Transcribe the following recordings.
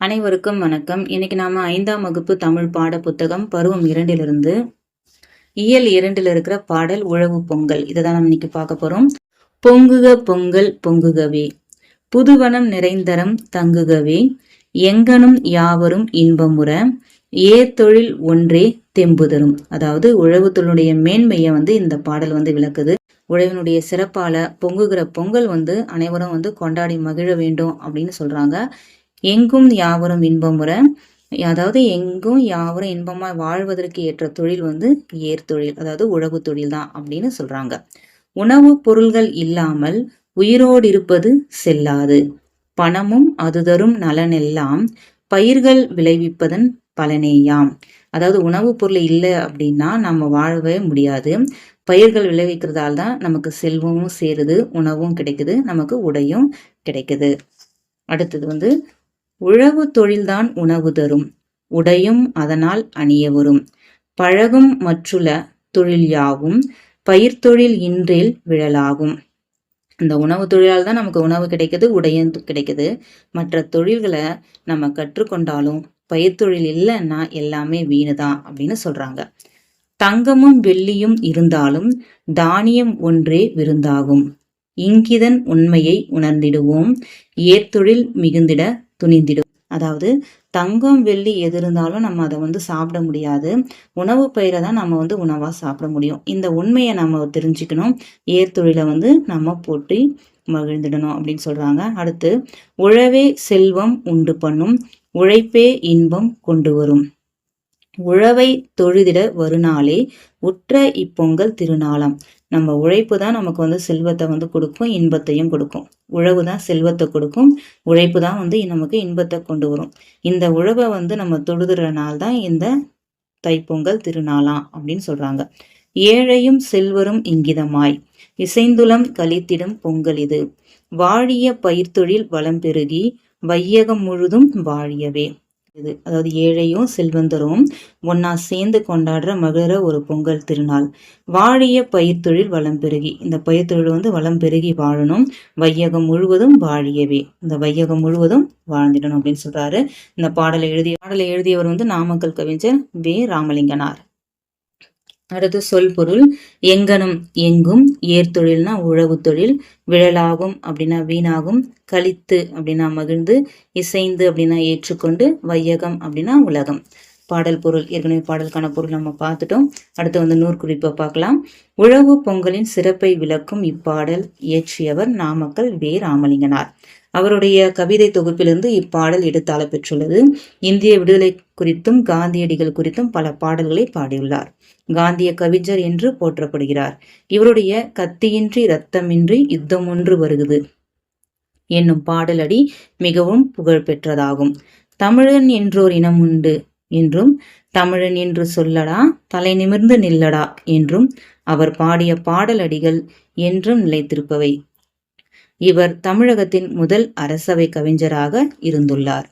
அனைவருக்கும் வணக்கம். இன்னைக்கு நாம ஐந்தாம் வகுப்பு தமிழ் பாட புத்தகம் பருவம் இரண்டிலிருந்து இயல் இரண்டில் இருக்கிற பாடல் உழவு பொங்கல். இதை தான் நம்ம இன்னைக்கு பார்க்க போறோம். பொங்குக பொங்கல் பொங்குகவே புதுவனம் நிறைந்தரம் தங்குகவே எங்கனும் யாவரும் இன்பமுற ஏத்தொழில் ஒன்றே தெம்புதரும் அதாவது உழவு தொழிலுடைய மேன்மையை வந்து இந்த பாடல் வந்து விளக்குது. உழவினுடைய சிறப்பால பொங்குகிற பொங்கல் வந்து அனைவரும் வந்து கொண்டாடி மகிழ வேண்டும் அப்படின்னு சொல்றாங்க. எங்கும் யாவரும் இன்பமுற. அதாவது எங்கும் யாவரும் இன்பமாய் வாழ்வதற்கு ஏற்ற தொழில் வந்து ஏர் தொழில் அதாவது உழவு தொழில் தான் அப்படின்னு சொல்றாங்க. உணவு பொருள்கள் இல்லாமல் உயிரோடு இருப்பது செல்லாது. பணமும் அது தரும் நலனெல்லாம் பயிர்கள் விளைவிப்பதன் பலனேயாம். அதாவது உணவுப் பொருள் இல்லை அப்படின்னா நம்ம வாழவே முடியாது. பயிர்கள் விளைவிக்கிறதால தான் நமக்கு செல்வமும் சேருது உணவும் கிடைக்குது நமக்கு உடையும் கிடைக்குது. அடுத்தது வந்து உழவு தொழில்தான் உணவு தரும். உடையும் அதனால் அணிய வரும் பழகும் மற்றுள்ள தொழில் யாவும் பயிர் தொழில் விழலாகும். இந்த உணவு தொழிலால் தான் நமக்கு உணவு கிடைக்குது உடையும் கிடைக்குது. மற்ற தொழில்களை நம்ம கற்றுக்கொண்டாலும் பயிர் தொழில் இல்லைன்னா எல்லாமே வீணுதான் அப்படின்னு சொல்றாங்க. தங்கமும் வெள்ளியும் இருந்தாலும் தானியம் ஒன்றே விருந்தாகும். இங்கிதன் உண்மையை உணர்ந்திடுவோம். ஏற்தொழில் மிகுந்திட துணிந்திடும். அதாவது தங்கம் வெள்ளி எது இருந்தாலும் நம்ம அதை வந்து சாப்பிட முடியாது. உணவு பயிரை தான் நம்ம வந்து உணவாக சாப்பிட முடியும். இந்த உண்மையை நம்ம தெரிஞ்சுக்கணும். ஏர்த்தொழிலை வந்து நம்ம போட்டி மகிழ்ந்திடணும் அப்படின்னு சொல்றாங்க. அடுத்து உழவே செல்வம் உண்டு பண்ணும் உழைப்பே இன்பம் கொண்டு வரும். உழவை தொழுதிட வருநாளே உற்ற இப்பொங்கல் திருநாளாம். நம்ம உழைப்பு தான் நமக்கு வந்து செல்வத்தை வந்து கொடுக்கும் இன்பத்தையும் கொடுக்கும். உழவு தான் செல்வத்தை கொடுக்கும். உழைப்பு தான் வந்து நமக்கு இன்பத்தை கொண்டு வரும். இந்த உழவை வந்து நம்ம தொழுதுற நாள் தான் இந்த தைப்பொங்கல் திருநாளாம் அப்படின்னு சொல்றாங்க. ஏழையும் செல்வரும் இங்கிதமாய். இசைந்துளம் கழித்திடும் பொங்கல் இது. வாழிய பயிர்த்தொழில் வளம் பெருகி வையகம் முழுதும் வாழியவே. இது அதாவது ஏழையும் செல்வந்தரும் ஒன்னா சேர்ந்து கொண்டாடுற மகிழ ஒரு பொங்கல் திருநாள். வாழிய பயிர் தொழில் வளம் பெருகி இந்த பயிர் தொழில் வந்து வளம் பெருகி வாழணும். வையகம் முழுவதும் வாழியவே இந்த வையகம் முழுவதும் வாழ்ந்திடணும் அப்படின்னு சொல்றாரு. இந்த பாடலை எழுதிய பாடலை எழுதியவர் வந்து நாமக்கல் கவிஞர் வே. ராமலிங்கனார். அடுத்து சொல் பொருள் எங்கனும் எங்கும் ஏர்தொழில்னா உழவு தொழில் விழலாகும் அப்படின்னா வீணாகும் கழித்து அப்படின்னா மகிழ்ந்து இசைந்து அப்படின்னா ஏற்றுக்கொண்டு வையகம் அப்படின்னா உலகம். பாடல் பொருள் ஏற்கனவே பாடலுக்கான பொருள் நம்ம பார்த்துட்டோம். அடுத்து வந்து நூற்குறிப்பை பார்க்கலாம். உழவு பொங்கலின் சிறப்பை விளக்கும் இப்பாடல் இயற்றியவர் நாமக்கல் வே. ராமலிங்கனார். அவருடைய கவிதை தொகுப்பிலிருந்து இப்பாடல் எடுத்தாள பெற்றுள்ளது. இந்திய விடுதலை குறித்தும் காந்தியடிகள் குறித்தும் பல பாடல்களை பாடியுள்ளார். காந்திய கவிஞர் என்று போற்றப்படுகிறார். இவருடைய கத்தியின்றி இரத்தமின்றி யுத்தம் ஒன்று வருகுது என்னும் பாடலடி மிகவும் புகழ்பெற்றதாகும் தமிழன் என்றோர் இனம் உண்டு என்றும் தமிழன் என்று சொல்லடா தலை நிமிர்ந்து நில்லடா என்றும் அவர் பாடிய பாடலடிகள் என்றும் நிலைத்திருப்பவை. இவர் தமிழகத்தின் முதல் அரசவை கவிஞராக இருந்துள்ளார்.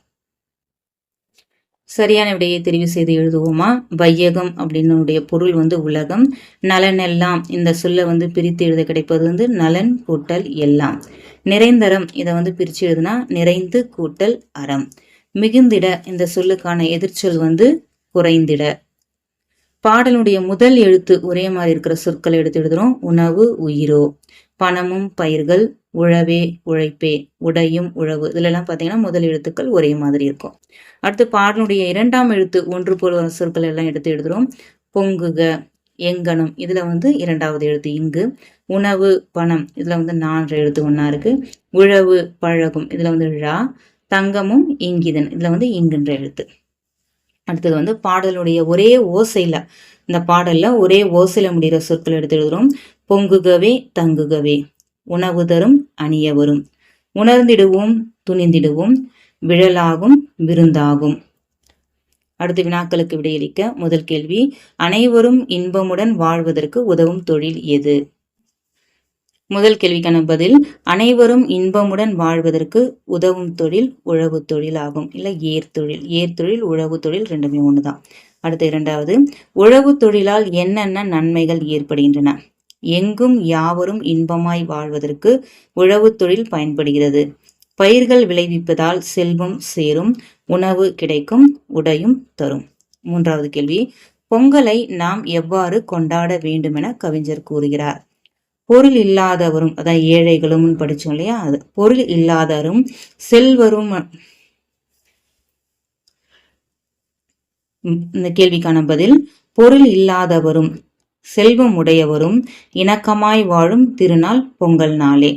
சரியான விடையை தெரிவு செய்து எழுதுவோமா? வையகம் அப்படின்னுடைய பொருள் வந்து உலகம். நலன் எல்லாம் இந்த சொல்லை வந்து பிரித்து எழுத கிடைப்பது வந்து நலன் கூட்டல் எல்லாம். நிறைந்தரம் இதை வந்து பிரித்து எழுதுனா நிறைந்து கூட்டல் அறம். மிகுந்திட இந்த சொல்லுக்கான எதிர்ச்சொல் வந்து குறைந்திட. பாடலுடைய முதல் எழுத்து ஒரே மாதிரி இருக்கிற சொற்களை எடுத்து எழுதுறோம். உணவு உயிரோ. பணமும் பயிர்கள் உழவே உழைப்பே. உடையும் உழவு. இதுலலாம் பார்த்தீங்கன்னா முதல் எழுத்துக்கள் ஒரே மாதிரி இருக்கும். அடுத்து பாடலுடைய இரண்டாம் எழுத்து ஒன்று போல் வரும் சொற்கள் எல்லாம் எடுத்து எழுதுறோம். பொங்குக எங்கனம் இதுல வந்து இரண்டாவது எழுத்து இங்கு. உணவு பணம். இதுல வந்து நான்கு எழுத்து ஒன்னா இருக்கு. உழவு பழகும். இதுல வந்து ழா. தங்கமும் இங்கிதன். இதுல வந்து இங்குன்ற எழுத்து. அடுத்தது வந்து பாடலுடைய ஒரே ஓசையில் இந்த பாடலில் ஒரே ஓசையில் முடிகிற சொற்கள் எடுத்து எழுதுகிறோம் பொங்குகவே தங்குகவே உணவு தரும் அணிய வரும் உணர்ந்திடுவோம் துணிந்திடுவோம் விழலாகும் விருந்தாகும். அடுத்த வினாக்களுக்கு விடையளிக்க முதல் கேள்வி அனைவரும் இன்பமுடன் வாழ்வதற்கு உதவும் தொழில் எது? முதல் கேள்விக்கான பதில் அனைவரும் இன்பமுடன் வாழ்வதற்கு உதவும் தொழில் உழவு தொழில் ஆகும் இல்லை ஏர் தொழில். ஏர் தொழில் உழவு தொழில் ரெண்டுமே ஒண்ணுதான். அடுத்த இரண்டாவது உழவு தொழிலால் என்னென்ன நன்மைகள் ஏற்படுகின்றன? எங்கும் யாவரும் இன்பமாய் வாழ்வதற்கு உழவு தொழில் பயன்படுகிறது. பயிர்கள் விளைவிப்பதால் செல்வம் சேரும் உணவு கிடைக்கும் உடையும் தரும். மூன்றாவது கேள்வி பொங்கலை நாம் எவ்வாறு கொண்டாட வேண்டுமென கவிஞர் கூறுகிறார். பொருள் இல்லாதவரும் அதான் ஏழைகளும் படிச்சோம் இல்லையா? அது பொருள் இல்லாதவரும் செல்வரும் இந்த கேள்விக்கான பதில் பொருள் இல்லாதவரும் செல்வம் உடையவரும் இணக்கமாய் வாழும் திருநாள் பொங்கல் நாளே.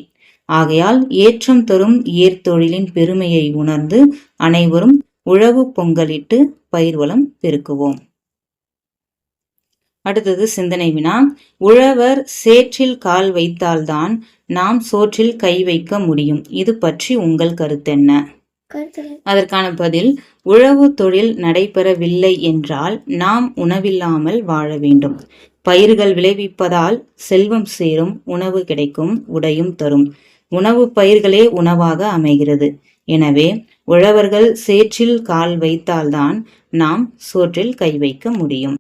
ஆகையால் ஏற்றம் தரும் ஏர்த்தொழிலின் பெருமையை உணர்ந்து அனைவரும் உழவு பொங்கலிட்டு பயிர்வளம் பெருக்குவோம். அடுத்தது சிந்தனை வினா. உழவர் சேற்றில் கால் வைத்தால்தான் நாம் சோற்றில் கை வைக்க முடியும். இது பற்றி உங்கள் கருத்தென்ன கருத்து அதற்கான பதில் உழவு தொழில் நடைபெறவில்லை என்றால் நாம் உணவில்லாமல் வாழ வேண்டும். பயிர்கள் விளைவிப்பதால் செல்வம் சேரும் உணவு கிடைக்கும் உடையும் தரும். உணவு பயிர்களே உணவாக அமைகிறது. எனவே உழவர்கள் சேற்றில் கால் வைத்தால்தான் நாம் சோற்றில் கை வைக்க முடியும்.